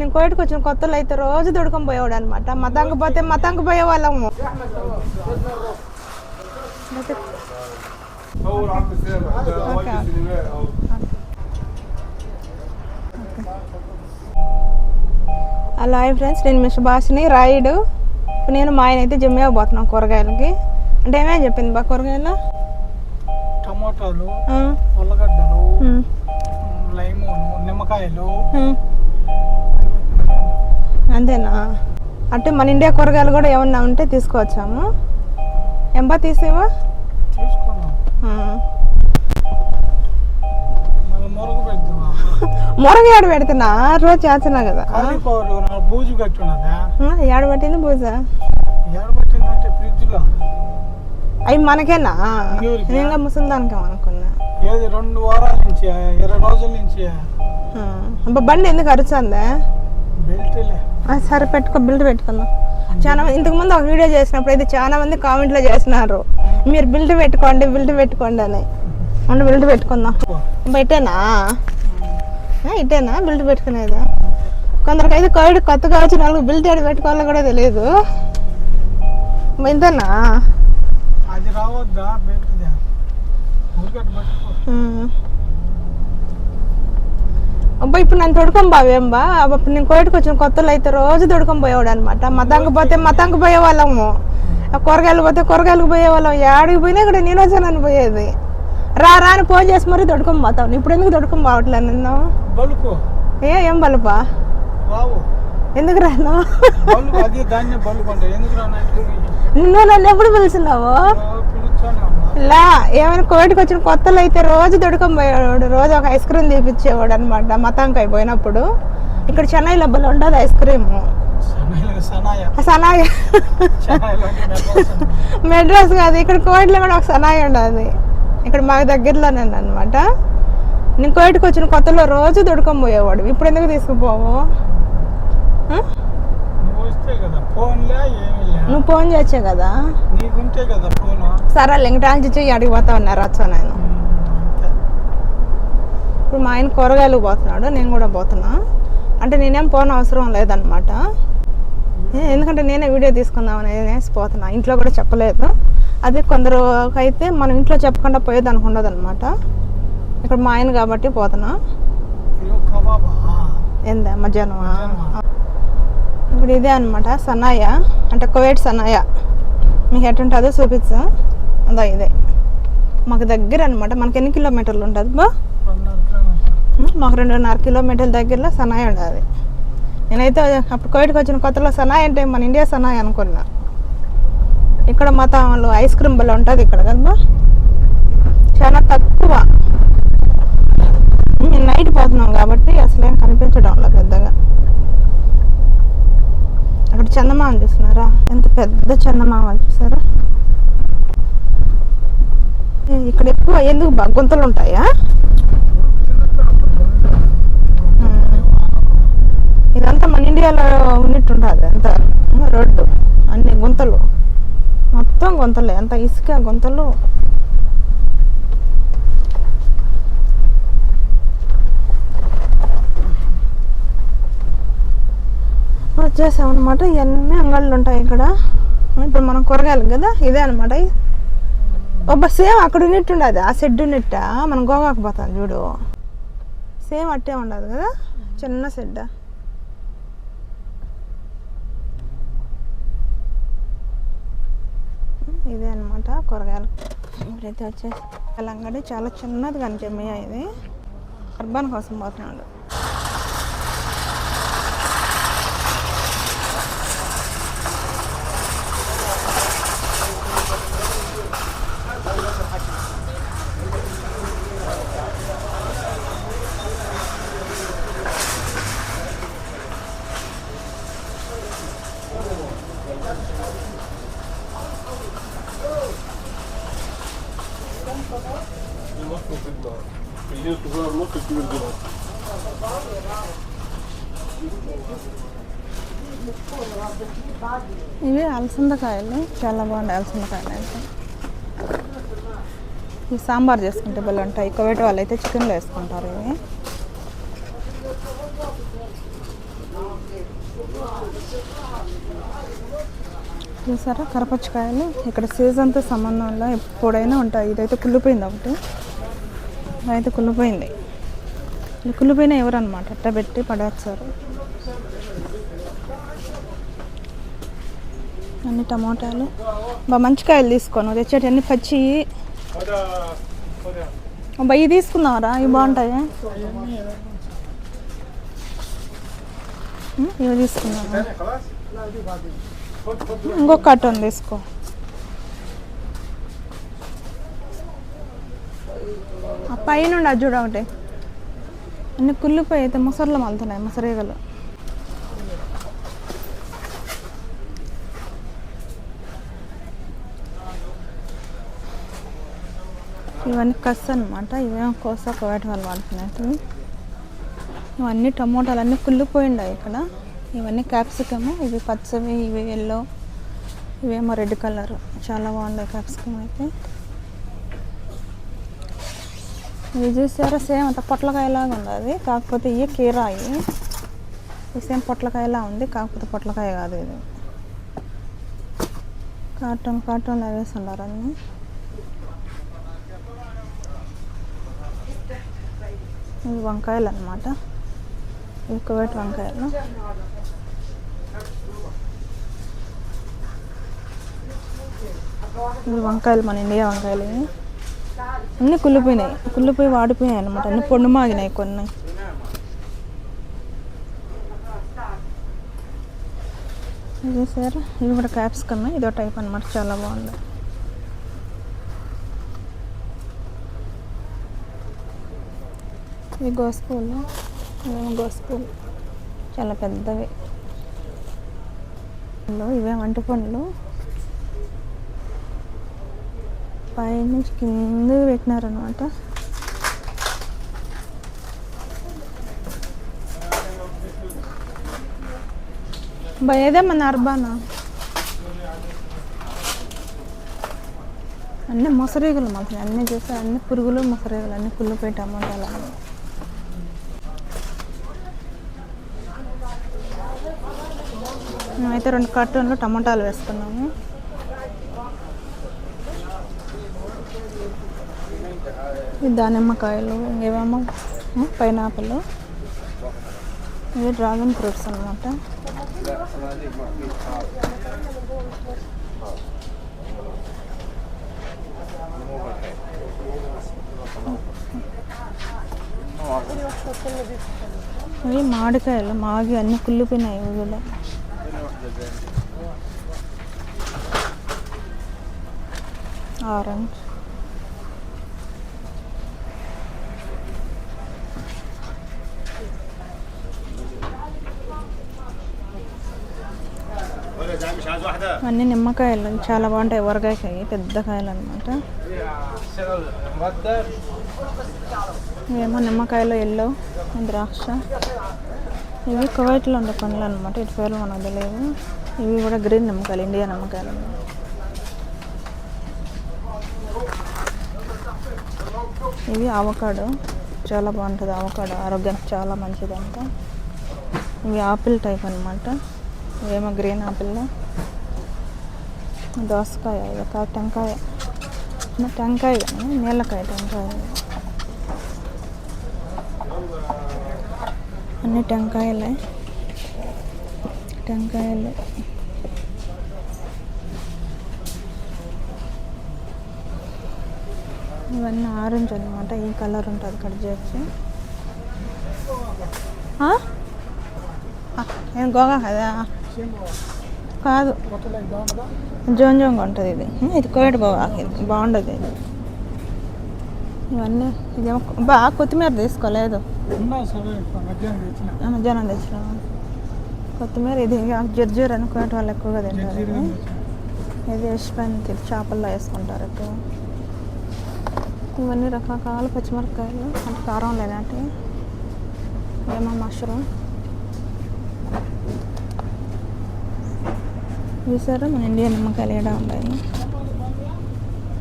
నేను కోయటకు వచ్చిన కొత్తలు అయితే రోజు దొడకం పోయేవాడు అనమాట మతంకు పోతే మతంకు పోయే వాళ్ళము. హలో హాయ్ ఫ్రెండ్స్ నేను మిస్ భాషని రైడు. ఇప్పుడు నేను మా ఆయన అయితే జిమ్మే పోతున్నాం కూరగాయలకి. అంటే ఏమేమి చెప్పింది బా కూరగాయలు? టమాటాలు ఉల్లగడ్డలు లైములు నిమ్మకాయలు అంతేనా? అంటే మన ఇండియా కూరగాయలు కూడా ఏమన్నా ఉంటే తీసుకువచ్చాము. ఎంబా తీసేవా మురుగు మురగ పెడుతున్నా రోజు చేస్తున్నా కదా. బూజు ఏడ పట్టింది ఫ్రిడ్జ్లో. అవి మనకేనా? ఇంకా ముసలిదానికి అనుకున్నా ఏది రెండు వారాల నుంచి ఇరవై రోజుల నుంచి? బండి ఎందుకు అరుచుందా? బెల్ట్లే. ఆ, సరే పెట్టుకో బిల్డ్ పెట్టుకుందాం. చాలా మంది ఇంతకు ముందు ఒక వీడియో చేసినప్పుడు అయితే చాలా మంది కామెంట్లో చేసినారు. మీరు బిల్డ్ పెట్టుకోండి బిల్డ్ పెట్టుకోండి అని. అంటే బిల్డ్ పెట్టుకుందాం. ఆ, ఇటేనా? బిల్డ్ పెట్టుకునేది? కొందరికి అయితే కోవిడ్ కొత్తగా వచ్చిన వాళ్ళకి బిల్డ్ ఏడు పెట్టుకోవాలో కూడా తెలియదు ఇంతేనా? అది రావద్దా? అబ్బా ఇప్పుడు నన్ను తొడుకొని బావేంబా అప్పుడు నేను కోవిడ్కి వచ్చిన కొత్తలో అయితే రోజు తొడుకొని పోయేవాడు అనమాట మతంకి పోతే మతంకి పోయేవాళ్ళము. కూరగాయలు పోతే కూరగాయలకు పోయేవాళ్ళం. ఏడికి పోయినా ఇక్కడ నేను వచ్చానని పోయేది. రా రా అని ఫోన్ చేసి మరీ తొడుకొని పోతావు. ఇప్పుడు ఎందుకు తొడుకొని పోవట్లేదు నిన్ను? ఏ ఏం బలుపా? ఎందుకు రాను నువ్వు? నన్ను ఎప్పుడు పిలిచినావు? ఇలా ఏమైనా కోవిడ్కి వచ్చిన కొత్తలో అయితే రోజు దొడుకొని పోయేవాడు రోజు ఒక ఐస్ క్రీమ్ తీపిచ్చేవాడు అనమాట మతాంకాయ పోయినప్పుడు. ఇక్కడ చెన్నై లబ్బలు ఉండదు ఐస్ క్రీమ్. సనాయ. మెడ్రాస్ కాదు ఇక్కడ కోవిడ్లో కూడా ఒక సనాయి ఉండదు. ఇక్కడ మాకు దగ్గరలోనే అనమాట నేను కోవిడ్కి వచ్చిన కొత్తలో రోజు దొడుకొని పోయేవాడు. ఇప్పుడు ఎందుకు తీసుకుపోవు? కదా. లే నువ్వు ఫోన్ చేయొచ్చే కదా? సరే లింగటాలు చిచ్చి అడిగి పోతా ఉన్నారు వచ్చా నేను. ఇప్పుడు మా ఆయన కూరగాయలు పోతున్నాడు నేను కూడా పోతున్నా. అంటే నేనేం పోన అవసరం లేదనమాట ఎందుకంటే నేనే వీడియో తీసుకుందామని అనేసి పోతున్నా. ఇంట్లో కూడా చెప్పలేదు. అదే కొందరు అయితే మనం ఇంట్లో చెప్పకుండా పోయేది అనుకుండదు అనమాట ఇక్కడ మా ఆయన కాబట్టి పోతున్నా. ఏందా మధ్యాహ్నమా? ఇప్పుడు ఇదే అనమాట సన్నాయ అంటే కోవేట్ సన్నాయ మీకు ఎట్టుంటుందో చూపించు అదా ఇదే. మాకు దగ్గర అనమాట మనకి ఎన్ని కిలోమీటర్లు ఉంటుంది? బా? మాకు రెండున్నర కిలోమీటర్ల దగ్గరలో సనాయి ఉండదు నేనైతే అప్పుడు కోవిడ్కి వచ్చిన కొత్తలో సనాయి అంటే మన ఇండియా సనాయి అనుకున్నా. ఇక్కడ మతాలు ఐస్ క్రీమ్ బల్ల ఉంటుంది ఇక్కడ కదా చాలా తక్కువ. మేము నైట్ పోతున్నాం కాబట్టి అసలు కనిపించడం పెద్దగా. అక్కడ చందమామ చూస్తున్నారా? ఎంత పెద్ద చందమామ చూసారా? ఇక్కడ ఎక్కువ ఎందుకు గుంతలు ఉంటాయా? ఇదంతా మన ఇండియాలో ఉన్నట్టు ఉంటుంది అంత రోడ్డు అన్ని గుంతలు. మొత్తం గుంతలే అంత ఇసుక గుంతలు. వచ్చేసామన్నమాట. అనమాట ఇవన్నీ అంగళ్ళు ఉంటాయి ఇక్కడ. ఇప్పుడు మనం కూరగాయలు కదా ఇదే అనమాట ఒబ్బ సేమ్ అక్కడ ఉన్నట్టు ఉండదు. ఆ షెడ్ ఉన్నట్ట. మనం గోవాకు పోతాం చూడు. సేమ్ అట్టే ఉండదు కదా? చిన్న షెడ్ ఇదే అనమాట కూరగాయలు. ఇప్పుడైతే వచ్చేసి అంగడి చాలా చిన్నది కనిపించమయ్యా ఇది అర్బన్ కోసం పోతున్నాడు. ఇవి అలసందకాయలు. చాలా బాగుంటాయి అలసందకాయలు అయితే. ఈ సాంబార్ చేసుకుంటే భలే ఉంటాయి. కోవేట వాళ్ళు అయితే చికెన్లో వేసుకుంటారు ఇవి. చూసారా? కరపచ్చకాయలు. ఇక్కడ సీజన్తో సంబంధంలో ఎప్పుడైనా ఉంటాయి. ఇదైతే కుళ్ళిపోయింది ఒకటి. అయితే కుళ్ళిపోయింది. కుళ్ళిపోయిన ఎవరు అనమాట అట్ట పెట్టి పడేస్తారు. అన్ని టమాటాలు. బా మంచి కాయలు తీసుకోను. తెచ్చేటన్ని పచ్చి. అబ్బా ఇవి తీసుకున్నావరా ఇవి బాగుంటాయి? ఇవి తీసుకున్నాను ఇంకొక కార్టూన్ తీసుకో. ఆ పైన అది చూడ ఒకటి. అన్ని కుళ్ళిపోయి అయితే ముసర్లు మలుతున్నాయి ముసరేగలు. ఇవన్నీ కస్ అనమాట ఇవేమో కోస కోయట వాళ్ళు వాడుతున్నట్టు ఇవన్నీ టమోటాలు అన్నీ కుళ్ళిపోయిండాయి ఇక్కడ. ఇవన్నీ క్యాప్సికమ్ ఇవి పచ్చవి ఇవి ఎల్లో ఇవేమో రెడ్ కలర్. చాలా బాగుంది క్యాప్సికమ్ అయితే. ఇవి చూసారా? సేమ్ అంత పొట్లకాయలాగా ఉంది అది. కాకపోతే ఇవి కీరాయి. ఇది సేమ్ పొట్లకాయలా ఉంది కాకపోతే పొట్లకాయ కాదు ఇది. కార్టూన్ కార్టూన్లో వేసి ఉన్నారు అన్నీ. ఇవి వంకాయలు అనమాట ఇవి కువైట్ వంకాయలు. ఇవి వంకాయలు మన ఇండియా వంకాయలు ఇవి. అన్నీ కుళ్ళిపోయినాయి. కుళ్ళిపోయి వాడిపోయాయి అనమాట అన్ని పొండు మాగినాయి కొన్ని. ఇది సార్ ఇవి కూడా క్యాప్సికమ్. ఇదో టైప్ అనమాట చాలా బాగుంది. ఇవి గోస్పూలు ఇవేమో గోస్పూలు చాలా పెద్దవి. ఇవే వంట పండ్లు పైనుంచి కింద పెట్టినారనమాట ఏదేమన్నా అర్బానా? అన్నీ మొసరీగలు మాత్రం అన్నీ చూస్తే అన్ని పురుగులు మొసరీగలు అన్ని కుళ్ళిపోయి టమాటాలు అన్నీ మేమైతే రెండు కార్టూన్లు టమాటాలు వేసుకున్నాము. దానిమ్మకాయలు ఇవేమో పైనాపిల్. ఇవి డ్రాగన్ ఫ్రూట్స్ అనమాట ఇవి మామిడికాయలు మాగి అన్ని కుళ్ళిపోయినాయి ఇవి కూడా. ఆరెంజ్ అన్ని నిమ్మకాయలు చాలా బాగుంటాయి ఊరగాయకాయ పెద్ద కాయలు అనమాట ఇవేమో నిమ్మకాయలు ఎల్లో ద్రాక్ష. ఇవి కువైట్లో ఉండే పండ్లు అనమాట ఇటు పేర్లు మనకు తెలియదు. ఇవి కూడా గ్రీన్ నమ్మకాలు ఇండియా నమ్మకాలు. అన్నమాట. ఇవి అవకాడో. చాలా బాగుంటుంది ఆవకాడో ఆరోగ్యానికి చాలా మంచిది అంట ఇవి ఆపిల్ టైప్ అనమాట ఇవేమో గ్రీన్ ఆపిల్. దోసకాయ ఒక టెంకాయ. టెంకాయ కానీ నీళ్ళకాయ టెంకాయ. అన్ని టెంకాయలే. టెంకాయలు. ఇవన్నీ ఆరెంజ్ అనమాట ఈ కలర్ ఉంటుంది కట్ చేసి. ఏం గోగా కదా? కాదు. పొట్టలకి జోన్ జోన్గా ఉంటుంది ఇది. ఇది కోయట గోగా ఇది బాగుండదు ఇది. ఇవన్నీ ఇదేమో బాగా కొత్తిమీర తీసుకోలేదు. మధ్యాహ్నం తెచ్చిన. కొత్తిమీర ఇది జర్జీర్ అని కోవిడ్ వాళ్ళు ఎక్కువగా తింటారు ఇది. ఇది యశ్వంత్ చేపల్లో వేసుకుంటారు ఎక్కువ. ఇవన్నీ రకరకాల పచ్చిమిరపకాయలు అంటే కారం లేనట్టు ఏమో మష్రూమ్. చూసారా మన ఇండియా నిమ్మకాయలు ఏడా ఉన్నాయి?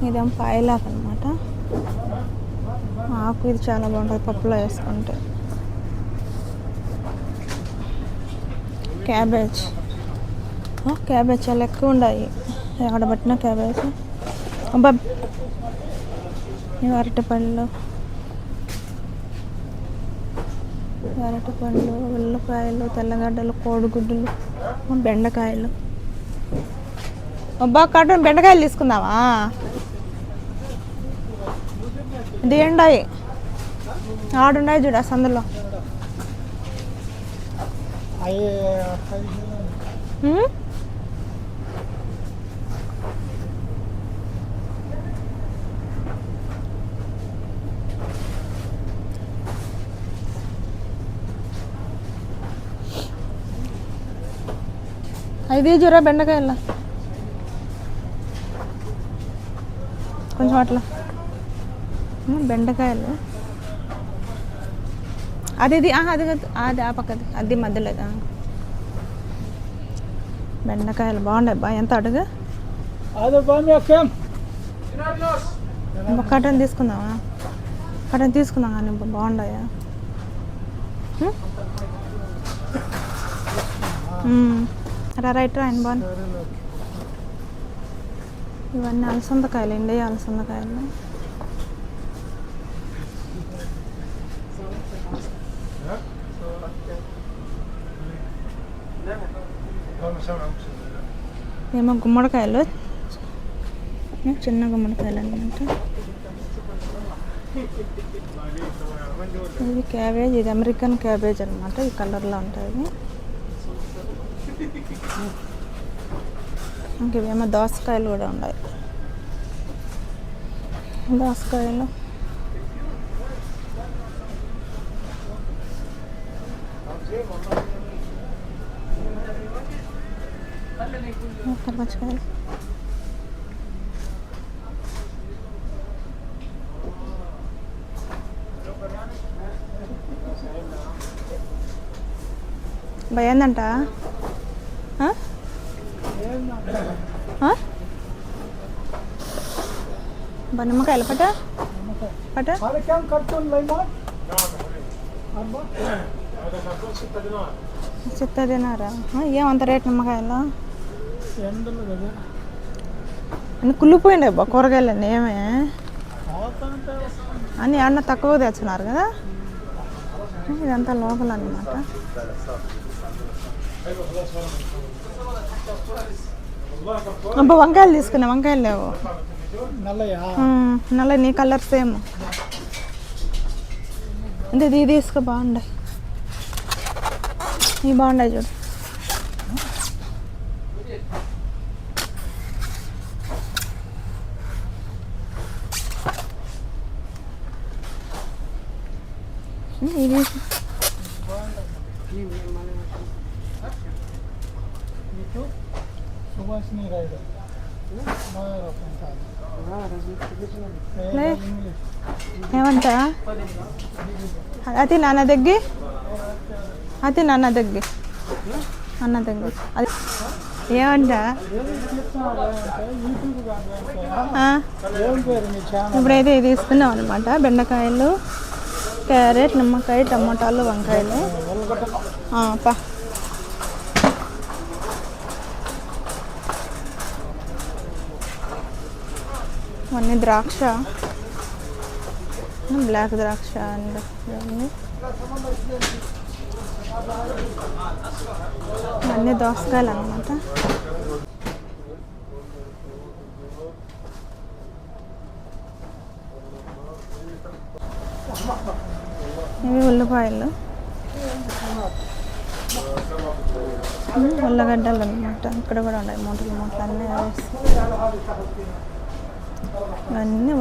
ఇదేమో పాయలాక్ అనమాట ఆకు ఇది చాలా బాగుంటుంది పప్పులో వేసుకుంటే. క్యాబేజ్. క్యాబేజ్ చాలా ఎక్కువ ఉన్నాయి ఎక్కడ పట్టిన క్యాబేజ్. అబ్బా! అరటిపండ్లు అరటిపళ్ళు ఉల్లిపాయలు తెల్లగడ్డలు కోడిగుడ్డులు బెండకాయలు. అబ్బా కట్ట బెండకాయలు తీసుకుందామా? ఇది ఎండాయి ఆడున్నాయి ఉన్నాయి చూడ సందులో అవి ఐదు జూరా బెండకాయల. కొంచెం అట్లా. బెండకాయలు. అది ఇది అది కాదు. అది ఆ పక్కది అది మధ్యలో. బెండకాయలు బాగున్నాయి బా ఎంత అడుగు కటన్ తీసుకుందామా కటన్ తీసుకుందాం కానీ బాగున్నాయా. రా రైట్ రా ఆయన బాగుంది ఇవన్నీ అలసందకాయలు అండి అలసందకాయలు ఏమో గుమ్మడికాయలు. చిన్న గుమ్మడికాయలు అనమాట ఇది క్యాబేజ్ ఇది అమెరికన్ క్యాబేజ్ అనమాట ఈ కలర్లో ఉంటుంది. ఇంకేమో దోసకాయలు కూడా ఉన్నాయి. దోసకాయలు కర్పచ్చుకాయలు భయందంట? నిమ్మకాయలు పట పట అదే తినారా ఏమంత రేట్ నిమ్మకాయలు? అన్ని కుళ్ళిపోయిండే అబ్బా కూరగాయలు అన్నీ ఏమే? పోతాంటే అన్నీ అన్న తక్కువ తెచ్చున్నారు కదా? ఇదంతా లోపల అనమాట అబ్బా వంకాయలు తీసుకున్నా వంకాయలు లేవు. నల్ల నీ కలర్ సేమ్. అంటే ఇది తీసుకో బాగుండాయి ఇవి బాగుండాయి చూడు. ఇది ఏమంట అది నాన్న దగ్గి? అది నాన్న దగ్గి. అన్న దగ్గి. అది ఏమంట ఇప్పుడైతే ఇది తీసుకున్నాం అనమాట బెండకాయలు. క్యారెట్ నిమ్మకాయ టమాటాలు వంకాయలు. పా. ఇవన్నీ ద్రాక్ష. బ్లాక్ ద్రాక్ష అండ్. ఇవన్నీ. ఇవన్నీ దోసకాయలు అనమాట ఇవి ఉల్లిపాయలు. ఉల్లగడ్డలు అనమాట ఇక్కడ కూడా ఉన్నాయి మూటలు మూటలు అన్నీ వేసి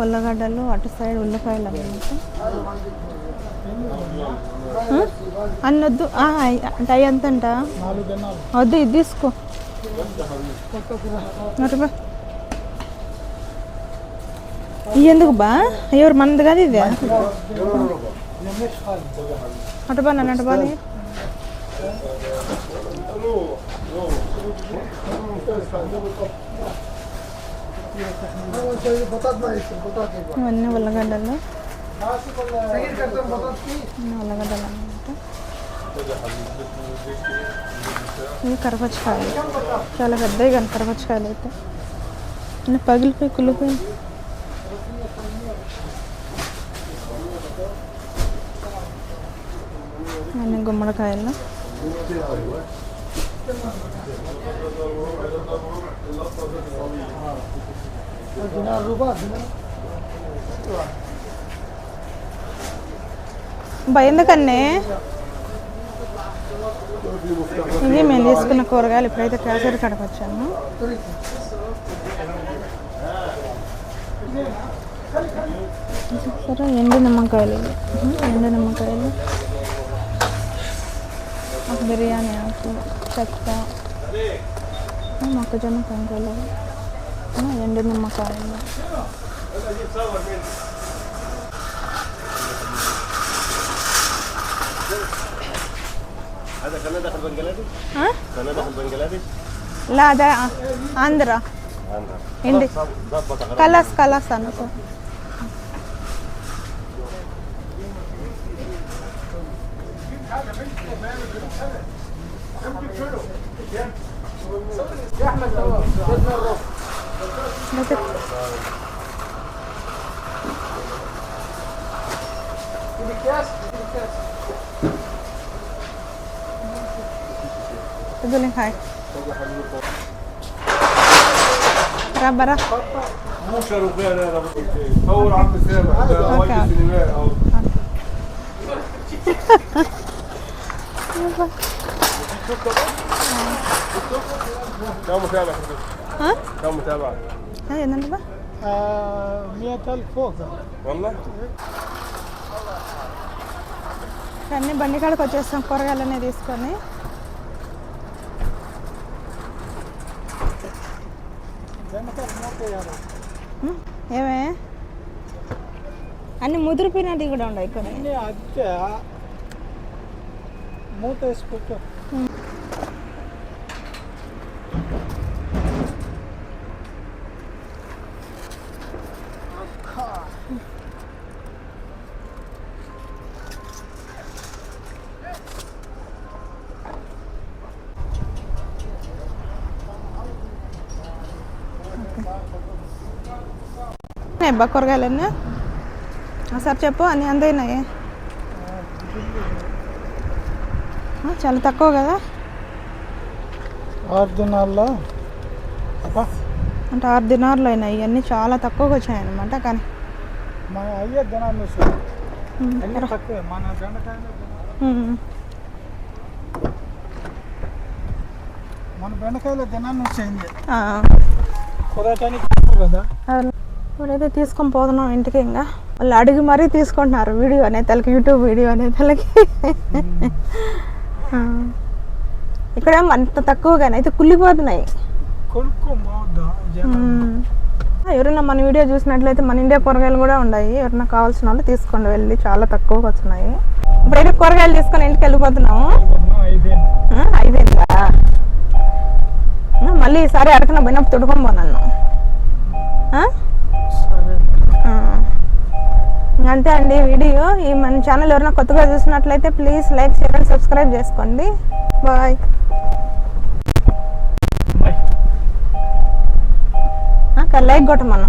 ఉల్లగడ్డలు అటు సైడ్ ఉల్లిపాయలు అనమాట అన్న వద్దు. అంటే అవి ఎంత అంట వద్దు ఇది తీసుకో. ఎందుకు బా? ఎవరు మనది కాదు ఇది? అటు బాగా అటు బాగా ఇవన్నీ ఉల్లగడ్డలు. ఉల్లగడ్డలు అన్నమాట. ఇవి కరపచ్చకాయలు. చాలా పెద్దవి కానీ కరపచ్చకాయలు అయితే. పగిలిపోయి కుళ్ళిపోయి అన్ని గుమ్మడికాయలు. భయందుకన్నే ఇది మేము తీసుకున్న కూరగాయలు ఇప్పుడైతే కేసరి కడకు వచ్చాము. ఎండు నిమ్మకాయలు ఎండు నిమ్మకాయలు. బిర్యానీ ఆకు చెక్క. మొక్కజొన్న కంకలు ఎండు నిమ్మకాయలు. లాదా ఆంధ్ర. ఇండి కలర్స్ కలాస్ అనుకో. حاجة مش ما يعمل حاجة امسك شنو يا احمد دوام باذن الله تجيب الكاس تجيب الكاس تقول لي هاي ربرة مو شرقية لا لا طول عم سامح ده وايد سينمائي كم متابع ها؟ كم متابع ఏంటంటే బా مئة ألف فوق والله అన్నీ బండి కాడికి వచ్చేస్తాం కూరగాయలన్నీ తీసుకొని వెనకాల మూత వేయాలి ఉమ్, ఏమే అన్ని ముదిరిపోయినవి కూడా ఉన్నాయి కొన్ని అన్నీ అద్దె మూత వేసి పెట్టు అబ్బా కూరగాయలన్నీ ఒకసారి చెప్పు అన్ని అందయినాయి ఆ, చాలా తక్కువ కదా? ఆరు దినాల్లో? అంటే ఆరు దినార్లు అయినాయి ఇవన్నీ చాలా తక్కువగా వచ్చాయి అనమాట కానీ. మన అయ్యే దినాలు మన బెండకాయల దినాన్ని వచ్చింది కదా. ఇప్పుడైతే తీసుకొని పోతున్నాం ఇంటికి ఇంకా. వాళ్ళు అడిగి మరీ తీసుకుంటున్నారు వీడియో అనే తలకి యూట్యూబ్ వీడియో అనే తలకి. ఆ. ఇక్కడేమో అంత తక్కువగానే అయితే కుళ్ళిపోతున్నాయి. ఎవరైనా మన వీడియో చూసినట్లయితే మన ఇండియా కూరగాయలు కూడా ఉన్నాయి. ఎవరైనా కావాల్సిన వాళ్ళు తీసుకోండి వెళ్ళి. చాలా తక్కువగా వస్తున్నాయి ఇప్పుడైతే కూరగాయలు తీసుకొని ఇంటికి వెళ్ళిపోతున్నాము. అయిపోయింది. మళ్ళీ ఈసారి అరకన పోయినప్పుడు తుడుకొని పోనన్ను. అంతే అండి వీడియో. ఈ మన ఛానల్ ఎవరైనా కొత్తగా చూసినట్లయితే ప్లీజ్ లైక్ చేయండి సబ్స్క్రైబ్ చేసుకోండి. బాయ్ లైక్ కొట్టమన్నా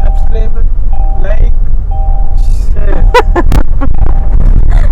సబ్స్క్రైబ్ లైక్ షేర్